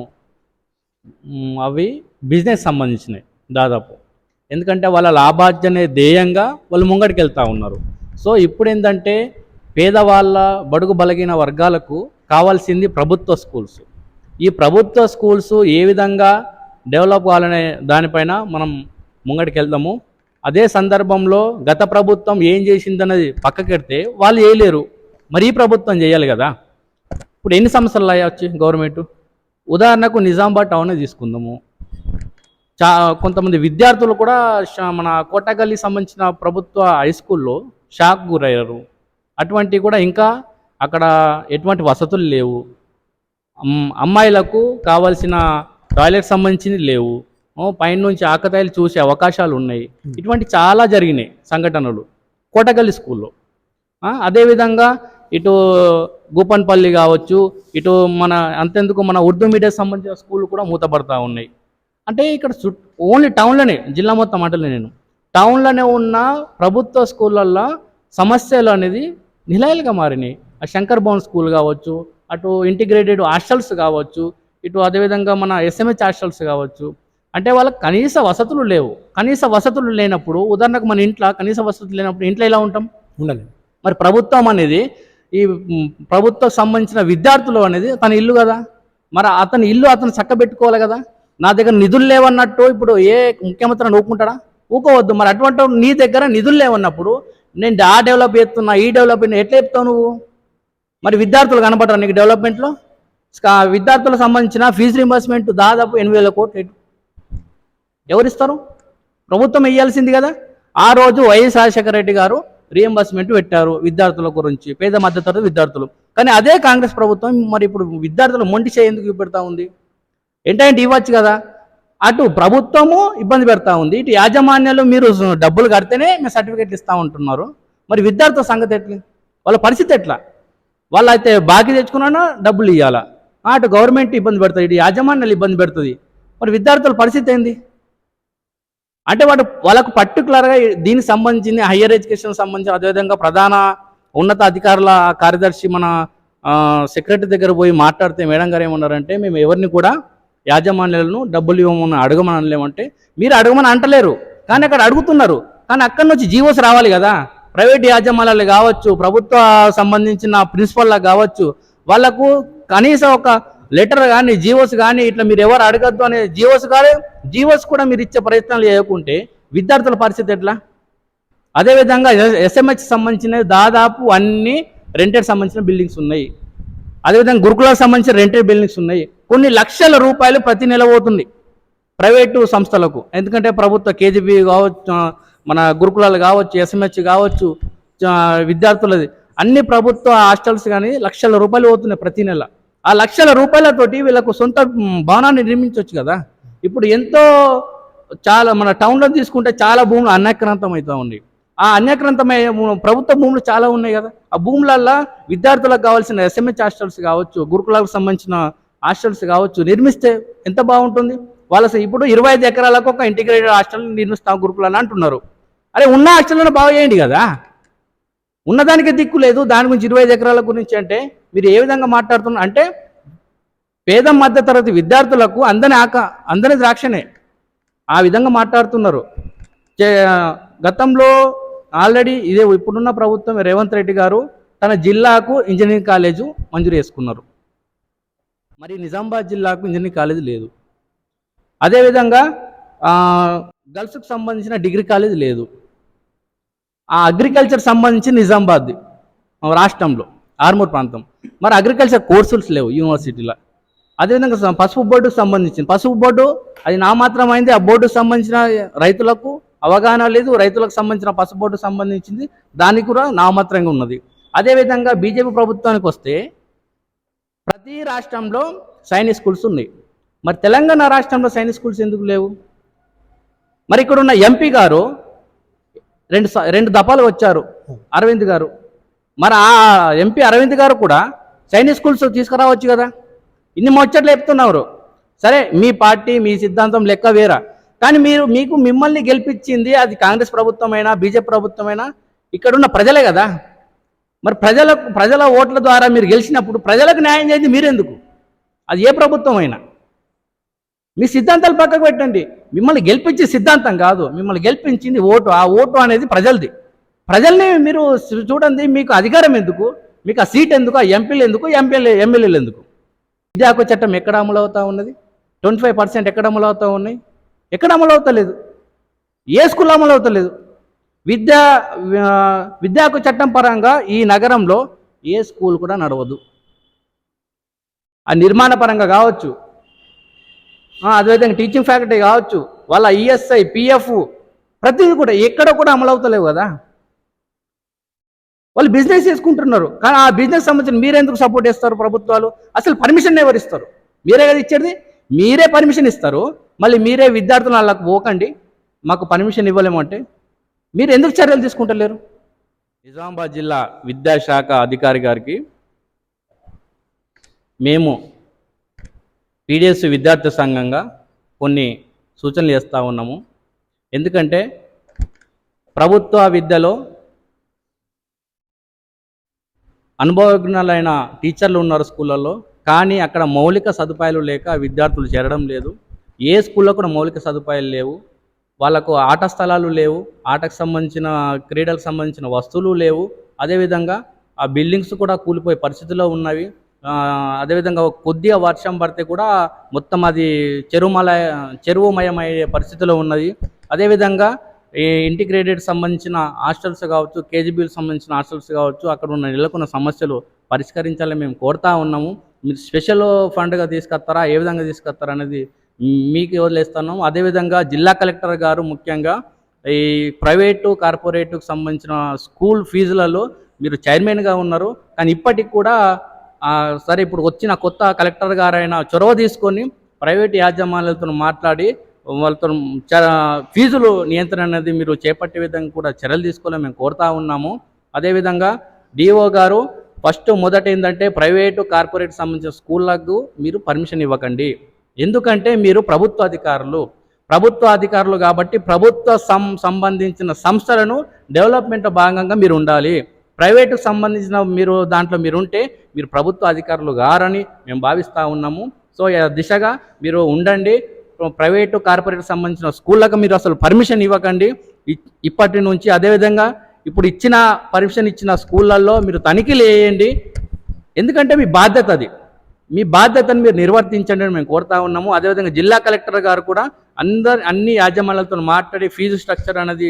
అవి బిజినెస్ సంబంధించినవి దాదాపు. ఎందుకంటే వాళ్ళ లాభార్జనే ధ్యేయంగా వాళ్ళు ముంగడికి వెళ్తూ ఉన్నారు. సో ఇప్పుడు ఏంటంటే పేదవాళ్ళ బడుగు బలగిన వర్గాలకు కావాల్సింది ప్రభుత్వ స్కూల్స్. ఈ ప్రభుత్వ స్కూల్స్ ఏ విధంగా డెవలప్ కావాలనే దానిపైన మనం ముంగడికి వెళ్దాము అదే సందర్భంలో గత ప్రభుత్వం ఏం చేసిందన్నది పక్కకెడితే వాళ్ళు చేయలేరు మరి ఈ ప్రభుత్వం చేయాలి కదా? ఇప్పుడు ఎన్ని సంవత్సరాలు అయ్యొచ్చు గవర్నమెంట్? ఉదాహరణకు నిజామాబాద్ టౌనే తీసుకుందాము. చా కొంతమంది విద్యార్థులు కూడా మన కోటగల్లికి సంబంధించిన ప్రభుత్వ హై స్కూల్లో షాక్ గురయ్యారు. అటువంటివి కూడా ఇంకా అక్కడ ఎటువంటి వసతులు లేవు. అమ్- అమ్మాయిలకు కావాల్సిన టాయిలెట్ సంబంధించినవి లేవు. ఓ, పైనుంచి ఆకతాయిలు చూసే అవకాశాలు ఉన్నాయి. ఇటువంటి చాలా జరిగినాయి సంఘటనలు. కోటగల్లి స్కూల్లో అదేవిధంగా ఇటు గూపన్పల్లి కావచ్చు ఇటు మన అంతెందుకు మన ఉర్దూ మీడియం సంబంధించిన స్కూళ్ళు కూడా మూతపడతా ఉన్నాయి. అంటే ఇక్కడ ఓన్లీ టౌన్లోనే జిల్లా మొత్తం అంటలే నేను. టౌన్లోనే ఉన్న ప్రభుత్వ స్కూళ్ళల్లో సమస్యలు అనేది నిలయాలుగా మారినాయి. ఆ శంకర్ భవన్ స్కూల్ కావచ్చు అటు ఇంటిగ్రేటెడ్ హాస్టల్స్ కావచ్చు ఇటు అదేవిధంగా మన ఎస్ఎంహెచ్ హాస్టల్స్ కావచ్చు. అంటే వాళ్ళకి కనీస వసతులు లేవు. కనీస వసతులు లేనప్పుడు ఉదాహరణకు మన ఇంట్లో కనీస వసతులు లేనప్పుడు ఇంట్లో ఎలా ఉంటాం? ఉండాలి. మరి ప్రభుత్వం అనేది ఈ ప్రభుత్వ ప్రభుత్వం సంబంధించిన విద్యార్థులు అనేది తన ఇల్లు కదా. మరి అతని ఇల్లు అతను చక్కబెట్టుకోవాలి కదా. నా దగ్గర నిధులు లేవన్నట్టు ఇప్పుడు ఏ ముఖ్యమంత్రి ఊపుకుంటాడా ఊకోవద్దు మరి అటువంటి నీ దగ్గర నిధులు లేవన్నప్పుడు నేను ఆ డెవలప్ చేస్తున్నా ఈ డెవలప్ ఎట్లా చెప్తావు నువ్వు? మరి విద్యార్థులు కనపడరా నీకు డెవలప్మెంట్లో? విద్యార్థులకు సంబంధించిన ఫీజు రింబర్స్మెంట్ దాదాపు ఎనిమిది వేల కోట్లు ఎవరిస్తారు? ప్రభుత్వం ఇవ్వాల్సింది కదా. ఆ రోజు వైఎస్ రాజశేఖర రెడ్డి గారు రియంబర్స్మెంట్ పెట్టారు విద్యార్థుల గురించి పేద మద్దతు విద్యార్థులు. కానీ అదే కాంగ్రెస్ ప్రభుత్వం మరి ఇప్పుడు విద్యార్థులు మొండి చేయి ఎందుకు పెడతా ఉంది? ఏంటంటే ఇవ్వచ్చు కదా. అటు ప్రభుత్వము ఇబ్బంది పెడతా ఉంది. ఇటు యాజమాన్యాలు మీరు డబ్బులు కడితేనే మేము సర్టిఫికేట్లు ఇస్తా ఉంటున్నారు. మరి విద్యార్థుల సంగతి ఎట్లా? వాళ్ళ పరిస్థితి ఎట్లా? వాళ్ళు అయితే బాకీ తెచ్చుకున్నా డబ్బులు ఇవ్వాలా అటు గవర్నమెంట్ ఇబ్బంది పెడుతుంది ఇటు యాజమాన్యాలు ఇబ్బంది పెడుతుంది. మరి విద్యార్థుల పరిస్థితి ఏంది? అంటే వాడు వాళ్ళకు పర్టికులర్గా దీనికి సంబంధించింది హయ్యర్ ఎడ్యుకేషన్ సంబంధించిన అదేవిధంగా ప్రధాన ఉన్నత అధికారుల కార్యదర్శి మన సెక్రటరీ దగ్గర పోయి మాట్లాడితే మేడం గారు ఏమన్నారంటే మేము ఎవరిని కూడా యాజమాన్యాలను డబ్బులు ఇవ్వమని అడగమని అనలేమంటే మీరు అడగమని అంటలేరు. కానీ అక్కడ అడుగుతున్నారు. కానీ అక్కడి నుంచి జీవోస్ రావాలి కదా. ప్రైవేట్ యాజమాన్యాలు కావచ్చు ప్రభుత్వ సంబంధించిన ప్రిన్సిపల్లకు కావచ్చు వాళ్ళకు కనీసం ఒక లెటర్ కానీ జీవోస్ కానీ ఇట్లా మీరు ఎవరు అడగద్దు అనే జీవోస్ కానీ జీవోస్ కూడా మీరు ఇచ్చే ప్రయత్నాలు చేయకుంటే విద్యార్థుల పరిస్థితి ఎట్లా? అదేవిధంగా ఎస్ఎంహెచ్ సంబంధించిన దాదాపు అన్ని రెంటెడ్ సంబంధించిన బిల్డింగ్స్ ఉన్నాయి. అదేవిధంగా గురుకులకు సంబంధించిన రెంటెడ్ బిల్డింగ్స్ ఉన్నాయి. కొన్ని లక్షల రూపాయలు ప్రతి నెల పోతుంది ప్రైవేటు సంస్థలకు. ఎందుకంటే ప్రభుత్వ కేజీబీ కావచ్చు మన గురుకులాలు కావచ్చు ఎస్ఎంహెచ్ కావచ్చు విద్యార్థులది. అన్ని ప్రభుత్వ హాస్టల్స్ కానీ లక్షల రూపాయలు పోతున్నాయి ప్రతి నెల. ఆ లక్షల రూపాయలతోటి వీళ్ళకు సొంత భవనాన్ని నిర్మించవచ్చు కదా. ఇప్పుడు ఎంతో చాలా మన టౌన్లో తీసుకుంటే చాలా భూములు అన్యాక్రాంతం అవుతూ ఉన్నాయి ఆ అన్యాక్రాంతమై ప్రభుత్వ భూములు చాలా ఉన్నాయి కదా. ఆ భూములల్లో విద్యార్థులకు కావాల్సిన ఎస్ఎంహెచ్ హాస్టల్స్ కావచ్చు గురుకులాలకు సంబంధించిన హాస్టల్స్ కావచ్చు నిర్మిస్తే ఎంత బాగుంటుంది? వాళ్ళ ఇప్పుడు ఇరవై ఐదు ఎకరాలకు ఒక ఇంటిగ్రేటెడ్ హాస్టల్ నిర్మిస్తాం గురుకులని అంటున్నారు. అరే ఉన్న హాస్టల్ను బాగు చేయండి కదా. ఉన్నదానికి దిక్కు లేదు. దాని గురించి ఇరవై ఐదు ఎకరాల గురించి అంటే మీరు ఏ విధంగా మాట్లాడుతున్నారు అంటే పేద మధ్య తరగతి విద్యార్థులకు అందని ఆక అందని ద్రాక్షనే. ఆ విధంగా మాట్లాడుతున్నారు. చే- గతంలో ఆల్రెడీ ఇదే ఇప్పుడున్న ప్రభుత్వం రేవంత్ రెడ్డి గారు తన జిల్లాకు ఇంజనీరింగ్ కాలేజు మంజూరు చేసుకున్నారు. మరి నిజామాబాద్ జిల్లాకు ఇంజనీరింగ్ కాలేజ్ లేదు. అదేవిధంగా గర్ల్స్కు గర్ల్స్కి సంబంధించిన డిగ్రీ కాలేజ్ లేదు. ఆ అగ్రికల్చర్ సంబంధించి నిజామాబాద్ రాష్ట్రంలో. ఆర్మూర్ ప్రాంతం. మరి అగ్రికల్చర్ కోర్సులు లేవు యూనివర్సిటీలో అదేవిధంగా పసుపు బోర్డుకు సంబంధించిన పసుపు బోర్డు అది నామాత్రమైంది ఆ బోర్డుకు సంబంధించిన రైతులకు అవగాహన లేదు. రైతులకు సంబంధించిన పసుపు బోర్డుకు సంబంధించింది. దానికి కూడా నామాత్రంగా ఉన్నది. అదేవిధంగా బీజేపీ ప్రభుత్వానికి వస్తే ప్రతి రాష్ట్రంలో సైనిక్ స్కూల్స్ ఉన్నాయి. మరి తెలంగాణ రాష్ట్రంలో సైనిక్ స్కూల్స్ ఎందుకు లేవు? మరి ఇక్కడ ఉన్న ఎంపీ గారు రెండు స- రెండు దఫాలు వచ్చారు. అరవింద్ గారు. మరి ఆ ఎంపీ అరవింద్ గారు కూడా చైనీస్ స్కూల్స్ తీసుకురావచ్చు కదా. ఇన్ని ముచ్చట్లు చెప్తున్నారు. సరే మీ పార్టీ మీ సిద్ధాంతం లెక్క వేరా? కానీ మీరు మీకు మిమ్మల్ని గెలిపించింది అది కాంగ్రెస్ ప్రభుత్వమైనా బీజేపీ ప్రభుత్వమైనా? ఇక్కడున్న ప్రజలే కదా. మరి ప్రజలకు ప్రజల ఓట్ల ద్వారా మీరు గెలిచినప్పుడు ప్రజలకు న్యాయం చేయండి మీరెందుకు? అది ఏ ప్రభుత్వం అయినా మీ సిద్ధాంతాలు పక్కకు పెట్టండి. మిమ్మల్ని గెలిపించే సిద్ధాంతం కాదు. మిమ్మల్ని గెలిపించింది ఓటు. ఆ ఓటు అనేది ప్రజలది. ప్రజల్ని మీరు చూడండి మీకు అధికారం ఎందుకు? మీకు ఆ సీట్ ఎందుకు? ఆ ఎంపీలు ఎందుకు? ఎంపీలు ఎమ్మెల్యేలు ఎందుకు? విద్యా హక్కు చట్టం ఎక్కడ అమలు ఉన్నది? ట్వంటీ ఫైవ్ పర్సెంట్ ఎక్కడ అమలు ఉన్నాయి? ఎక్కడ అమలు ఏ స్కూల్ అమలు విద్యా విద్యాకు విద్యా హక్కు చట్టం పరంగా ఈ నగరంలో ఏ స్కూల్ కూడా నడవదు. ఆ నిర్మాణ పరంగా కావచ్చు. అదేవిధంగా టీచింగ్ ఫ్యాకల్టీ కావచ్చు. వాళ్ళ ఈఎస్ఐ పిఎఫ్ ప్రతిదీ కూడా ఎక్కడ కూడా అమలు అవుతలేవు కదా? వాళ్ళు బిజినెస్ చేసుకుంటున్నారు. కానీ ఆ బిజినెస్ సంబంధించిన మీరెందుకు సపోర్ట్ చేస్తారు ప్రభుత్వాలు? అసలు పర్మిషన్ ఎవరు ఇస్తారు మీరే కదా ఇచ్చేది? మీరే పర్మిషన్ ఇస్తారు. మళ్ళీ మీరే విద్యార్థులు వాళ్ళకి పోకండి. మాకు పర్మిషన్ ఇవ్వలేమంటే మీరు ఎందుకు చర్యలు తీసుకుంటలేరు? నిజామాబాద్ జిల్లా విద్యాశాఖ అధికారి గారికి మేము పీడిఎస్ విద్యార్థి సంఘంగా కొన్ని సూచనలు చేస్తూ ఉన్నాము. ఎందుకంటే ప్రభుత్వ విద్యలో అనుభవజ్ఞులైన టీచర్లు ఉన్నారు స్కూళ్ళల్లో కానీ అక్కడ మౌలిక సదుపాయాలు లేక విద్యార్థులు చేరడం లేదు. ఏ స్కూల్లో కూడా మౌలిక సదుపాయాలు లేవు. వాళ్ళకు ఆట స్థలాలు లేవు. ఆటకు సంబంధించిన క్రీడలకు సంబంధించిన వస్తువులు లేవు. అదేవిధంగా ఆ బిల్డింగ్స్ కూడా కూలిపోయే పరిస్థితిలో ఉన్నవి. అదేవిధంగా కొద్దిగా వర్షం పడితే కూడా మొత్తం అది చెరువుమల చెరువుమయమయ్యే పరిస్థితిలో ఉన్నది. అదేవిధంగా ఈ ఇంటిగ్రేటెడ్ సంబంధించిన హాస్టల్స్ కావచ్చు కేజీబీలకు సంబంధించిన హాస్టల్స్ కావచ్చు అక్కడ ఉన్న నెలకొన్న సమస్యలు పరిష్కరించాలని మేము కోరుతా ఉన్నాము. మీరు స్పెషల్ ఫండ్గా తీసుకొస్తారా? ఏ విధంగా తీసుకొస్తారా అనేది మీకు వదిలేస్తున్నాము అదేవిధంగా జిల్లా కలెక్టర్ గారు ముఖ్యంగా ఈ ప్రైవేటు కార్పొరేట్కు సంబంధించిన స్కూల్ ఫీజులలో మీరు చైర్మన్గా ఉన్నారు. కానీ ఇప్పటికి కూడా సరే ఇప్పుడు వచ్చిన కొత్త కలెక్టర్ గారైనా చొరవ తీసుకొని ప్రైవేట్ యాజమాన్యాలతో మాట్లాడి వాళ్ళతో చ- ఫీజులు నియంత్రణ అనేది మీరు చేపట్టే విధంగా కూడా చర్యలు తీసుకోవాలని మేము కోరుతా ఉన్నాము. అదేవిధంగా డిఓ గారు ఫస్ట్ మొదట ఏంటంటే ప్రైవేటు కార్పొరేట్ సంబంధించిన స్కూళ్ళకు మీరు పర్మిషన్ ఇవ్వకండి. ఎందుకంటే మీరు ప్రభుత్వ అధికారులు. ప్రభుత్వ అధికారులు కాబట్టి ప్రభుత్వ సం సంబంధించిన సంస్థలను డెవలప్మెంట్ భాగంగా మీరు ఉండాలి. ప్రైవేటుకు సంబంధించిన మీరు దాంట్లో మీరు ఉంటే మీరు ప్రభుత్వ అధికారులు గారని మేము భావిస్తూ ఉన్నాము. సో దిశగా మీరు ఉండండి. ప్రైవేటు కార్పొరేట్ సంబంధించిన స్కూళ్ళకు మీరు అసలు పర్మిషన్ ఇవ్వకండి. ఇప్పటి నుంచి అదేవిధంగా ఇప్పుడు ఇచ్చిన పర్మిషన్ ఇచ్చిన స్కూళ్ళల్లో మీరు తనిఖీలు వేయండి. ఎందుకంటే మీ బాధ్యత అది. మీ బాధ్యతను మీరు నిర్వర్తించండి అని మేము కోరుతా ఉన్నాము. అదేవిధంగా జిల్లా కలెక్టర్ గారు కూడా అందరి అన్ని యాజమాన్యాలతో మాట్లాడి ఫీజు స్ట్రక్చర్ అనేది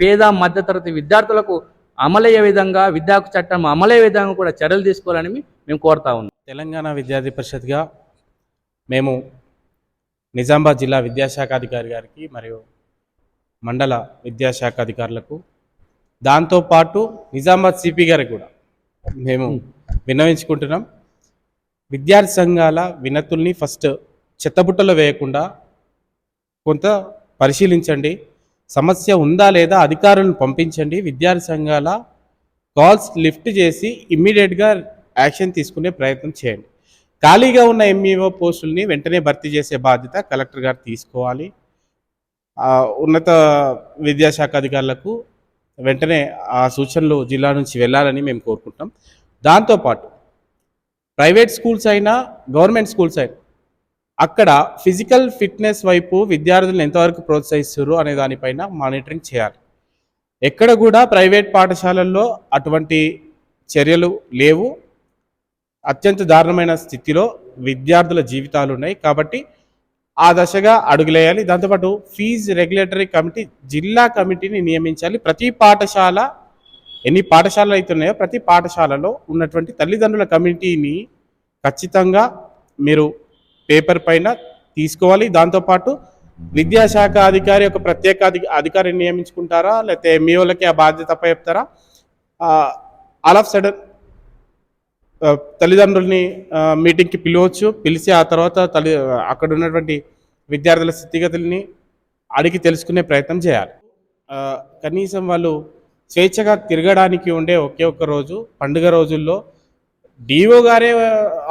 పేద మధ్యతరగతి విద్యార్థులకు అమలయ్యే విధంగా విద్యాకు చట్టం అమలయ్యే విధంగా కూడా చర్యలు తీసుకోవాలని మేము కోరుతా ఉన్నాం. తెలంగాణ విద్యార్థి పరిషత్గా మేము నిజామాబాద్ జిల్లా విద్యాశాఖాధికారి గారికి మరియు మండల విద్యాశాఖ అధికారులకు. దాంతోపాటు నిజామాబాద్ సిపి గారికి కూడా మేము విన్నవించుకుంటున్నాం. విద్యార్థి సంఘాల వినతుల్ని ఫస్ట్ చెత్తబుట్టలో వేయకుండా కొంత పరిశీలించండి. సమస్య ఉందా లేదా అధికారులను పంపించండి. విద్యార్థి సంఘాల కాల్స్ లిఫ్ట్ చేసి ఇమ్మీడియట్గా యాక్షన్ తీసుకునే ప్రయత్నం చేయండి. ఖాళీగా ఉన్న ఎంఈఓ పోస్టుల్ని వెంటనే భర్తీ చేసే బాధ్యత కలెక్టర్ గారు తీసుకోవాలి. ఉన్నత విద్యాశాఖ అధికారులకు వెంటనే ఆ సూచనలు జిల్లా నుంచి వెళ్ళాలని మేము కోరుకుంటాం దాంతోపాటు ప్రైవేట్ స్కూల్స్ అయినా గవర్నమెంట్ స్కూల్స్ అయినా అక్కడ ఫిజికల్ ఫిట్నెస్ వైపు విద్యార్థులను ఎంతవరకు ప్రోత్సహిస్తారు అనే దానిపైన మానిటరింగ్ చేయాలి. ఎక్కడ కూడా ప్రైవేట్ పాఠశాలల్లో అటువంటి చర్యలు లేవు. అత్యంత దారుణమైన స్థితిలో విద్యార్థుల జీవితాలు ఉన్నాయి. కాబట్టి ఆ దశగా అడుగులేయాలి. దాంతోపాటు ఫీజు రెగ్యులేటరీ కమిటీ జిల్లా కమిటీని నియమించాలి. ప్రతి పాఠశాల ఎన్ని పాఠశాలలు అయితే ఉన్నాయో ప్రతి పాఠశాలలో ఉన్నటువంటి తల్లిదండ్రుల కమిటీని ఖచ్చితంగా మీరు పేపర్ పైన తీసుకోవాలి. దాంతోపాటు విద్యాశాఖ అధికారి ఒక ప్రత్యేక అధి అధికారిని నియమించుకుంటారా? లేకపోతే మీ వాళ్ళకి ఆ బాధ్యత చెప్తారా ఆల్ ఆఫ్ సడన్ తల్లిదండ్రుల్ని మీటింగ్కి పిలవచ్చు. పిలిచి ఆ తర్వాత తల్లి అక్కడ ఉన్నటువంటి విద్యార్థుల స్థితిగతుల్ని అడిగి తెలుసుకునే ప్రయత్నం చేయాలి. కనీసం వాళ్ళు స్వేచ్ఛగా తిరగడానికి ఉండే ఒకే ఒక్క రోజు పండుగ రోజుల్లో డిఓ గారే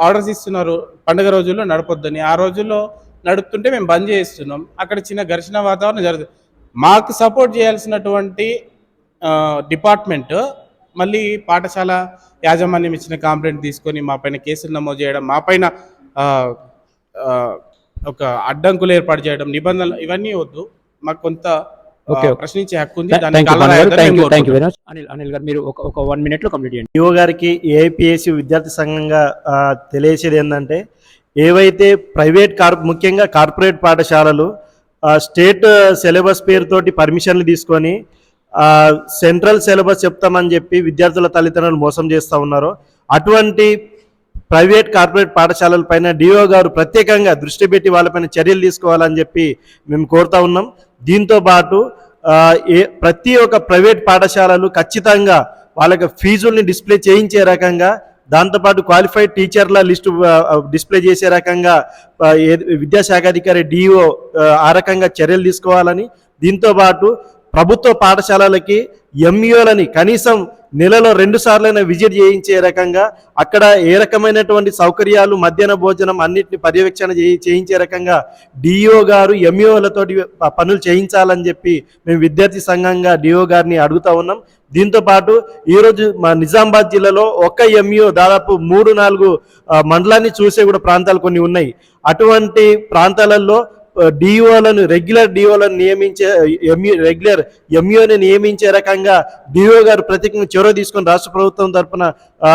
ఆర్డర్స్ ఇస్తున్నారు. పండుగ రోజుల్లో నడపొద్దని. ఆ రోజుల్లో నడుపుతుంటే మేము బంద్ చేస్తున్నాం అక్కడ చిన్న ఘర్షణ వాతావరణం జరుగుతుంది. మాకు సపోర్ట్ చేయాల్సినటువంటి డిపార్ట్మెంట్ మళ్ళీ పాఠశాల యాజమాన్యం ఇచ్చిన కంప్లైంట్ తీసుకొని మా పైన కేసులు నమోదు చేయడం మా పైన ఒక అడ్డంకులు ఏర్పాటు చేయడం నిబంధనలు ఇవన్నీ వద్దు. మాకు కొంత. ప్రశ్నించే హక్కు ఉంది. అనిల్ అనిల్ గారు. మీరు ఒక ఒక వన్ మినిట్లో కంప్లీట్ చేయండి. ఈఓ గారికి ఏఐపిఎస్సి విద్యార్థి సంఘంగా తెలియచేది ఏంటంటే ఏవైతే ప్రైవేట్ కార్ ముఖ్యంగా కార్పొరేట్ పాఠశాలలు స్టేట్ సిలబస్ పేరుతోటి పర్మిషన్లు తీసుకొని సెంట్రల్ సిలబస్ చెప్తామని చెప్పి విద్యార్థుల తల్లిదండ్రులు మోసం చేస్తూ ఉన్నారు. అటువంటి ప్రైవేట్ కార్పొరేట్ పాఠశాలల పైన డిఓ గారు ప్రత్యేకంగా దృష్టి పెట్టి వాళ్ళపైన చర్యలు తీసుకోవాలని చెప్పి మేము కోరుతా ఉన్నాం. దీంతో పాటు ఏ ప్రతి ఒక్క ప్రైవేట్ పాఠశాలలు ఖచ్చితంగా వాళ్ళకి ఫీజుల్ని డిస్ప్లే చేయించే రకంగా దాంతోపాటు క్వాలిఫైడ్ టీచర్ల లిస్టు డిస్ప్లే చేసే రకంగా విద్యాశాఖ అధికారి డిఓ ఆ రకంగా చర్యలు తీసుకోవాలని దీంతో పాటు ప్రభుత్వ పాఠశాలలకి ఎంఈఓలని కనీసం నెలలో రెండు సార్లైనా విజిట్ చేయించే రకంగా అక్కడ ఏ రకమైనటువంటి సౌకర్యాలు మధ్యాహ్న భోజనం అన్నిటిని పర్యవేక్షణ చేయించే రకంగా డిఓ గారు ఎంఈఓలతోటి పనులు చేయించాలని చెప్పి మేము విద్యార్థి సంఘంగా డిఓ గారిని అడుగుతా ఉన్నాం. దీంతో పాటు ఈరోజు మా నిజామాబాద్ జిల్లాలో ఒక్క ఎంఈఓ దాదాపు మూడు నాలుగు మండలాన్ని చూసే కూడా ప్రాంతాలు కొన్ని ఉన్నాయి. అటువంటి ప్రాంతాలలో డిఓలను రెగ్యులర్ డిఓలను నియమించే ఎంఈ రెగ్యులర్ ఎంఈఓని నియమించే రకంగా డిఓ గారు ప్రత్యేకంగా చొరవ తీసుకొని రాష్ట్ర ప్రభుత్వం ఆ,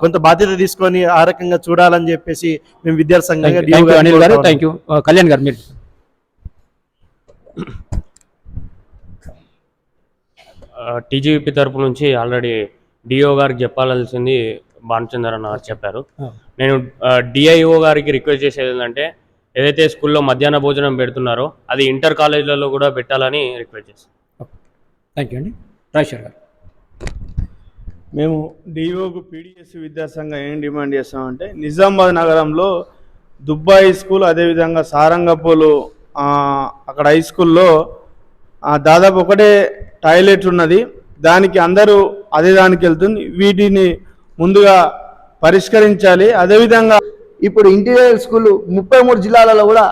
కొంత బాధ్యత తీసుకొని ఆ రకంగా చూడాలని చెప్పేసి మేము విద్యార్థి సంఘంగా డిఓ థ్యాంక్ యూ అనిల్ గారు. గారు థ్యాంక్ యూ కళ్యాణ్ గారు మీరు. టీజీపీ తరపు నుంచి ఆల్రెడీ డిఓ గారికి చెప్పాల్సింది భానుచందర్ అన్న చెప్పారు. నేను డిఐఓ గారికి రిక్వెస్ట్ చేసేది ఏంటంటే ఏదైతే స్కూల్లో మధ్యాహ్న భోజనం పెడుతున్నారో అది ఇంటర్ కాలేజీలలో కూడా పెట్టాలని రిక్వెస్ట్ చేస్తాను థ్యాంక్ యూ అండి. రాజేశ్వర్ గారు. మేము డిఓకు పీడిఎస్ విద్యాసంఘం ఏం డిమాండ్ చేస్తామంటే నిజామాబాద్ నగరంలో దుబ్బాయి స్కూల్ అదేవిధంగా సారంగపూలు ఆ, అక్కడ హై స్కూల్లో ఆ, దాదాపు ఒకటే టాయిలెట్ ఉన్నది. దానికి అందరూ అదే దానికి వెళ్తుంది. వీటిని ముందుగా పరిష్కరించాలి. అదేవిధంగా ఇప్పుడు ఇంటీరియర్ స్కూల్ ముప్పై మూడు జిల్లాలలో కూడా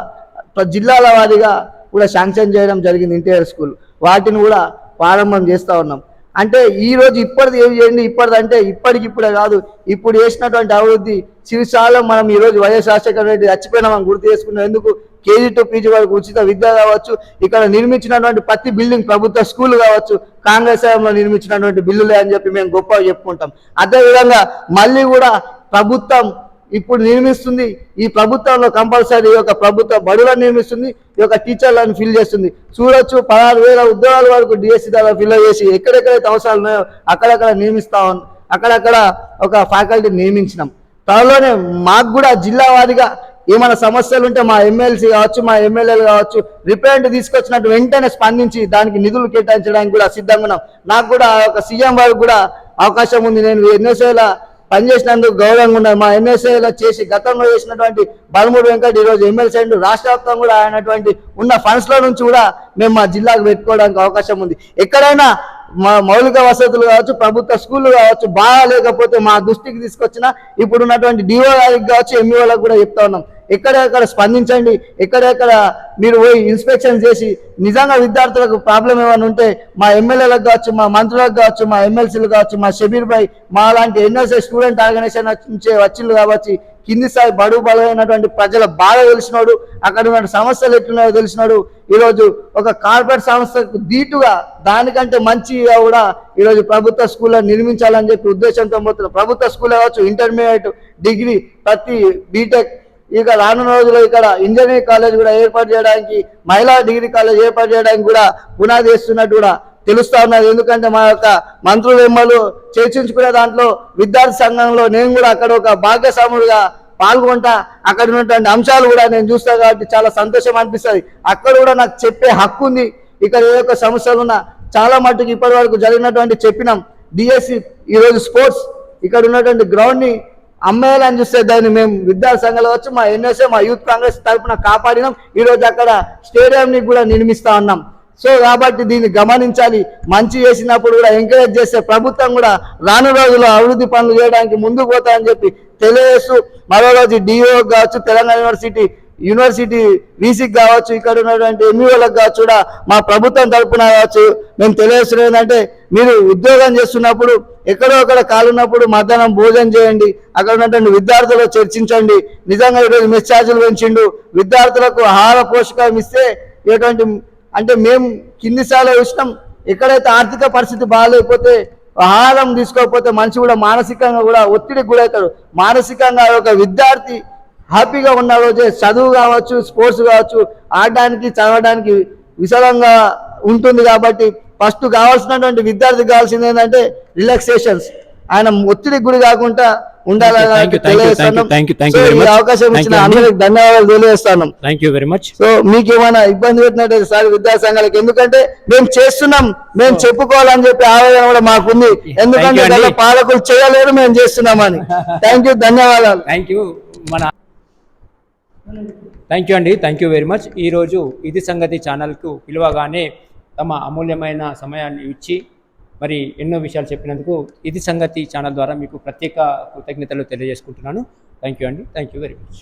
జిల్లాల వారీగా కూడా శాంక్షన్ చేయడం జరిగింది ఇంటీరియర్ స్కూల్. వాటిని కూడా ప్రారంభం చేస్తూ ఉన్నాం. అంటే ఈరోజు ఇప్పటిది ఏం చేయండి? ఇప్పటిది అంటే ఇప్పటికిప్పుడే కాదు. ఇప్పుడు చేసినటువంటి అభివృద్ధి చిరుసాలో మనం ఈ రోజు వైఎస్ రాజశేఖర రెడ్డి చచ్చిపోయినా మనం గుర్తు చేసుకున్నాం. ఎందుకు? కేజీ టు పీజీ వరకు ఉచిత విద్య కావచ్చు. ఇక్కడ నిర్మించినటువంటి ప్రతి బిల్డింగ్ ప్రభుత్వ స్కూల్ కావచ్చు. కాంగ్రెస్ హయాంలో నిర్మించినటువంటి బిల్లులే అని చెప్పి మేము గొప్పగా చెప్పుకుంటాం. అదేవిధంగా మళ్ళీ కూడా ప్రభుత్వం ఇప్పుడు నిర్మిస్తుంది. ఈ ప్రభుత్వంలో కంపల్సరీ ఒక యొక్క ప్రభుత్వ బడులను నిర్మిస్తుంది. ఈ యొక్క టీచర్లను ఫిల్ చేస్తుంది. చూడొచ్చు పదహారు వేల ఉద్యోగాల వరకు డిఎస్సి ద్వారా ఫిల్ చేసి ఎక్కడెక్కడైతే అవసరాలు ఉన్నాయో అక్కడక్కడ నియమిస్తా ఉన్నాం అక్కడక్కడ ఒక ఫ్యాకల్టీ నియమించినాం. త్వరలోనే మాకు కూడా జిల్లావారిగా ఏమైనా సమస్యలు ఉంటే మా ఎమ్మెల్సీ కావచ్చు మా ఎమ్మెల్యేలు కావచ్చు రిపేరెంట్ తీసుకొచ్చినట్టు వెంటనే స్పందించి దానికి నిధులు కేటాయించడానికి కూడా సిద్ధంగా ఉన్నాం. నాకు కూడా ఒక సీఎం వారికి కూడా అవకాశం ఉంది. నేను ఎన్నోసేలా పనిచేసినందుకు గౌరవంగా ఉన్నారు. మా ఎమ్మెల్సీలో చేసి గతంలో చేసినటువంటి బలమూడు వెంకట్ ఈరోజు ఎమ్మెల్సీ అండ్ రాష్ట్ర వ్యాప్తంగా కూడా అయినటువంటి ఉన్న ఫండ్స్లో నుంచి కూడా మేము మా జిల్లాకు పెట్టుకోవడానికి అవకాశం ఉంది. ఎక్కడైనా మౌలిక వసతులు కావచ్చు ప్రభుత్వ స్కూళ్ళు కావచ్చు బాగా లేకపోతే మా దృష్టికి తీసుకొచ్చిన ఇప్పుడు ఉన్నటువంటి డిఓ కావచ్చు ఎంఈఓలకు కూడా చెప్తా ఉన్నాం. ఎక్కడెక్కడ స్పందించండి ఎక్కడెక్కడ మీరు పోయి ఇన్స్పెక్షన్ చేసి నిజంగా విద్యార్థులకు ప్రాబ్లం ఏమైనా ఉంటే మా ఎమ్మెల్యేలకు కావచ్చు మా మంత్రులకు కావచ్చు మా ఎమ్మెల్సీలు కావచ్చు మా షబీర్ భాయ్ మా లాంటి ఎన్ఎస్ఏ స్టూడెంట్ ఆర్గనైజేషన్ నుంచి వచ్చిళ్ళు కాబట్టి కింది స్థాయి బడుగు బలమైనటువంటి ప్రజల బాగా తెలిసినాడు అక్కడ ఉన్న సమస్యలు ఎట్లున్నాయో తెలిసినాడు ఈరోజు ఒక కార్పొరేట్ సంస్థకు దీటుగా దానికంటే మంచిగా కూడా ఈరోజు ప్రభుత్వ స్కూల్లో నిర్మించాలని చెప్పి ఉద్దేశంతో పోతున్న ప్రభుత్వ స్కూల్ కావచ్చు ఇంటర్మీడియట్ డిగ్రీ ప్రతి బీటెక్ ఇక రానున్న రోజుల్లో ఇక్కడ ఇంజనీరింగ్ కాలేజ్ కూడా ఏర్పాటు చేయడానికి మహిళా డిగ్రీ కాలేజ్ ఏర్పాటు చేయడానికి కూడా పునాది వేస్తున్నట్టు కూడా తెలుస్తా ఉన్నది. ఎందుకంటే మా యొక్క మంత్రులెమ్మలు చర్చించుకునే దాంట్లో విద్యార్థి సంఘంలో నేను కూడా అక్కడ ఒక భాగ్యస్వాముడిగా పాల్గొంటా. అక్కడ ఉన్నటువంటి అంశాలు కూడా నేను చూస్తాను కాబట్టి చాలా సంతోషం అనిపిస్తుంది. అక్కడ కూడా నాకు చెప్పే హక్కు ఉంది. ఇక్కడ ఏ యొక్క సమస్యలు ఉన్నా చాలా మట్టుకు ఇప్పటి వరకు జరిగినటువంటి చెప్పినాం. డిఎస్సి ఈరోజు స్పోర్ట్స్ ఇక్కడ ఉన్నటువంటి గ్రౌండ్ని అమ్మేయాలని చూస్తే దాన్ని మేము విద్యార్థి సంఘాలు వచ్చి మా ఎన్ఎస్ఏ మా యూత్ కాంగ్రెస్ తరఫున కాపాడినాం. ఈ రోజు అక్కడ స్టేడియంని కూడా నిర్మిస్తా ఉన్నాం. సో కాబట్టి దీన్ని గమనించాలి. మంచి చేసినప్పుడు కూడా ఎంకరేజ్ చేస్తే ప్రభుత్వం కూడా రాను రోజుల్లో అభివృద్ధి పనులు చేయడానికి ముందుకు పోతాయని చెప్పి తెలియజేస్తూ మరో రోజు డిఓ కావచ్చు తెలంగాణ యూనివర్సిటీ యూనివర్సిటీ వీసీకి కావచ్చు ఇక్కడ ఉన్నటువంటి ఎంఈఓలకు కావచ్చు కూడా మా ప్రభుత్వం తరపున కావచ్చు మేము తెలియజేస్తున్నది ఏంటంటే మీరు ఉద్యోగం చేస్తున్నప్పుడు ఎక్కడో అక్కడ కాలున్నప్పుడు మధ్యాహ్నం భోజనం చేయండి అక్కడ ఉన్నటువంటి విద్యార్థులు చర్చించండి. నిజంగా ఈరోజు మెస్ ఛార్జీలు పెంచిండు. విద్యార్థులకు ఆహార పోషకాలు ఇస్తే ఎటువంటి అంటే మేము కింది స్థాయిలో ఇష్టం ఎక్కడైతే ఆర్థిక పరిస్థితి బాగాలేకపోతే ఆహారం తీసుకోకపోతే మనిషి కూడా మానసికంగా కూడా ఒత్తిడికి గురవుతాడు. మానసికంగా ఒక విద్యార్థి హ్యాపీగా ఉన్న రోజే చదువు కావచ్చు స్పోర్ట్స్ కావచ్చు ఆడడానికి చదవడానికి విశాలంగా ఉంటుంది కాబట్టి ఫస్ట్ కావాల్సినటువంటి విద్యార్థికి కావాల్సింది ఏంటంటే రిలాక్సేషన్స్. ఆయన ఒత్తిడికి గురి కాకుండా ఉండాలని ఈ. అవకాశం Thank ఇచ్చిన you, అండి. అందరికి ధన్యవాదాలు తెలియజేస్తాను. Thank you very much so మీకు ఏమైనా ఇబ్బంది పెట్టినట్టు సార్ విద్యాసంఘాలకు. ఎందుకంటే మేము చేస్తున్నాం మేము చెప్పుకోవాలని చెప్పి ఆవేదన కూడా మాకుంది. ఎందుకంటే పాలకులు చేయలేరు మేము చేస్తున్నామని. థ్యాంక్ యూ ధన్యవాదాలు. థ్యాంక్ యూ మన థ్యాంక్ యూ అండి థ్యాంక్ యూ వెరీ మచ్ ఈరోజు ఇది సంగతి ఛానల్కు పిలువగానే తమ అమూల్యమైన సమయాన్ని ఇచ్చి మరి ఎన్నో విషయాలు చెప్పినందుకు ఇది సంగతి ఛానల్ ద్వారా మీకు ప్రత్యేక కృతజ్ఞతలు తెలియజేసుకుంటున్నాను. థ్యాంక్ యూ అండి. Thank you very much